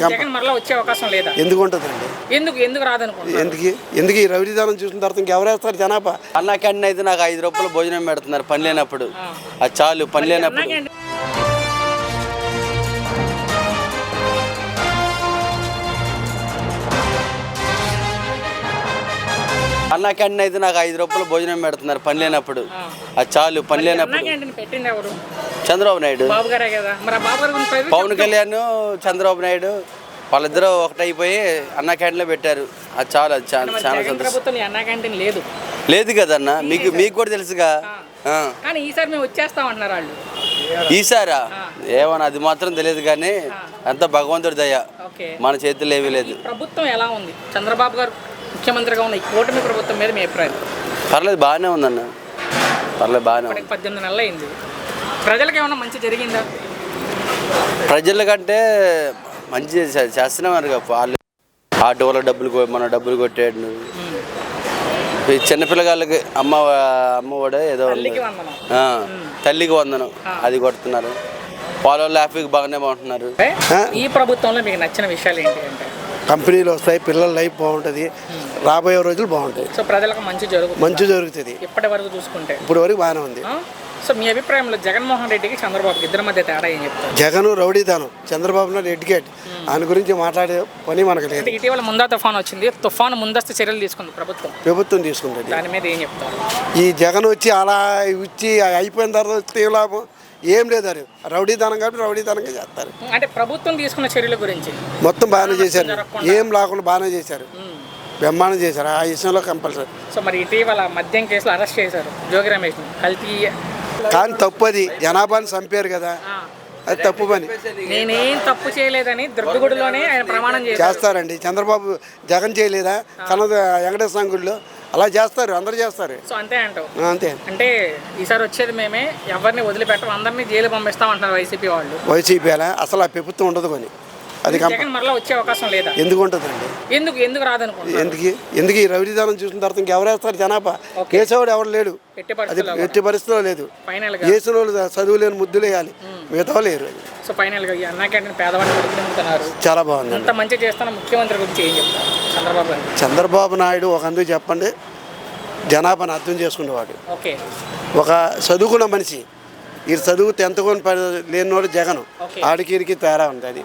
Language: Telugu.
కంప జగన్ మరలా వచ్చే అవకాశం లేదా? ఎందుకు ఉంటుందండి? ఎందుకు ఎందుకు రాదనుకుంటున్నారు? ఎందుకు? ఎందుకు ఈ రవిదానం చూసిన తర్వాత ఇంకెవరు వేస్తారు జనాభా? అన్న క్యాంటీన్ అయితే నాకు ఐదు రూపాయలు భోజనం పెడుతున్నారు పని లేనప్పుడు. అది చాలు పని లేనప్పుడు. అన్న క్యాంటీన్ అయితే నాకు ఐదు రూపాయలు భోజనం పెడుతున్నారు పని లేనప్పుడు. అది చాలు పని లేనప్పుడు. చంద్రబాబు నాయుడు. పవన్ కళ్యాణ్ చంద్రబాబు నాయుడు వాళ్ళిద్దరూ ఒకటైపోయి అన్న క్యాంటీన్లో పెట్టారు. అది చాలు అది చాలా చాలా సంతోషం. లేదు. లేదు కదన్న మీకు మీకు కూడా తెలుసుగా. కానీ ఈసారి మేము వాళ్ళు. ఈసారా? ఏమన్నా అది మాత్రం తెలియదు కానీ అంత భగవంతుడి దయ. మన చేతుల్లో ఏమీ లేదు. ప్రభుత్వం ఎలా ఉంది? చంద్రబాబు గారు ముఖ్యమంత్రిగా ఉన్న ఈ కూటమి ప్రభుత్వం మీద మీ అభిప్రాయం? పర్లేదు బాగానే ఉందన్న. పర్లేదు బాగానే ఉంది. ఇప్పటికి పద్దెనిమిది నెలలు అయింది ప్రజలకు ఏమన్నా మంచి జరిగిందా? ప్రజల కంటే మంచి చే- చేస్తున్నాం కదా వాళ్ళు. ఆటో వాళ్ళ డబ్బులు మన డబ్బులు కొట్టాడు ఈ చిన్నపిల్లగాళ్ళకి అమ్మ అమ్మ కూడా ఏదో ఉంది. తల్లికి వందనం. ఆ, తల్లికి వందనం. అది కొడుతున్నారు. వాళ్ళ వాళ్ళు హ్యాపీగా బాగానే బాగుంటున్నారు ఈ ప్రభుత్వంలో మీకు నచ్చిన విషయాలు ఏంటి అంటే? కంపెనీలు వస్తాయి పిల్లల లైఫ్ బాగుంటుంది. రాబోయే రోజులు బాగుంటాయి. సో ప్రజలకు మంచి జరుగుతుంది మంచి జరుగుతుంది. ఇప్పటి వరకు చూసుకుంటే. ఇప్పుడు వరకు బాగానే ఉంది? సో మీ అభిప్రాయంలో జగన్మోహన్ రెడ్డికి చంద్రబాబుకి ఇద్దరి మధ్య తేడా ఏం చెప్తారు? జగన్ రౌడీదానం చంద్రబాబు నాయుడు ఎడ్యుకేట్. ఆయన గురించి మాట్లాడే పని మనకు లేదు. ఇటీవల ముందా తుఫాన్ వచ్చింది. తుఫాను ముందస్తు చర్యలు తీసుకుంది ప్రభుత్వం. ప్రభుత్వం తీసుకుంటుంది. దాని మీద ఏం చెప్తారు? ఈ జగన్ వచ్చి అలా ఇచ్చి అయిపోయిన తర్వాత వస్తే ఏం లేదు అది. రౌడీదానం కాబట్టి రౌడీదానంగా చేస్తారు. అంటే ప్రభుత్వం తీసుకున్న చర్యల గురించి. మొత్తం బాగానే చేశారు. ఏం లేకుండా బాగానే చేశారు. బ్రహ్మాండం చేశారు. ఆ విషయంలో కంపల్సరీ. సో మరి ఇటీవల మద్యం కేసులో అరెస్ట్ చేశారు జోగి రమేష్ని కల్తీ కానీ తప్పు అది. జనాభాని చంపారు కదా. అది తప్పు పని. నేనేం తప్పు చేయలేదని దుర్గగుడిలోనే ఆయన ప్రమాణం చేస్తారండి. చంద్రబాబు జగన్ చేయలేదా? కన్నద వెంకటేశ్వర గుడిలో అలా చేస్తారు అందరు చేస్తారు. సో అంతే అంటావు. అంతే. అంటే ఈసారి వచ్చేది మేమే ఎవరిని వదిలిపెట్టం అందరినీ జైలు పంపిస్తాం అంటున్నారు వైసీపీ వాళ్ళు. వైసీపీ అలా అసలు ఆ ప్రభుత్వం ఉండదు కొని. అది కంప జగన్ మరలా వచ్చే అవకాశం లేదా? ఎందుకు ఉంటుందండి? ఎందుకు ఎందుకు రాదనుకుంటున్నారు? ఎందుకు ఎందుకు ఈ రవిదానం చూసిన తర్వాత ఇంకెవరు వేస్తారు జనాభా? కేసేవాడు ఎవరు లేడు. అది ఎట్టి పరిస్థితిలో లేదు. వేసిన వాళ్ళు చదువు లేని ముద్దులు వేయాలి. మిగతా లేరు సో ఫైనల్గా ఈ అన్నా క్యాంటీన్ పేదవాడిని కొడుకుంటున్నారు చాలా బాగుందండి. అంత మంచి చేస్తున్న ముఖ్యమంత్రి గురించి ఏం చెప్తారు? చంద్రబాబు నాయుడు ఒక అందుకు చెప్పండి జనాభాను అర్థం చేసుకునేవాడు. ఓకే. ఒక చదువుకున్న మనిషి ఈ చదువు టెన్త్ కొని లేనివాడు జగన్. ఆడికి ఈడికి తేడా ఉంది అది.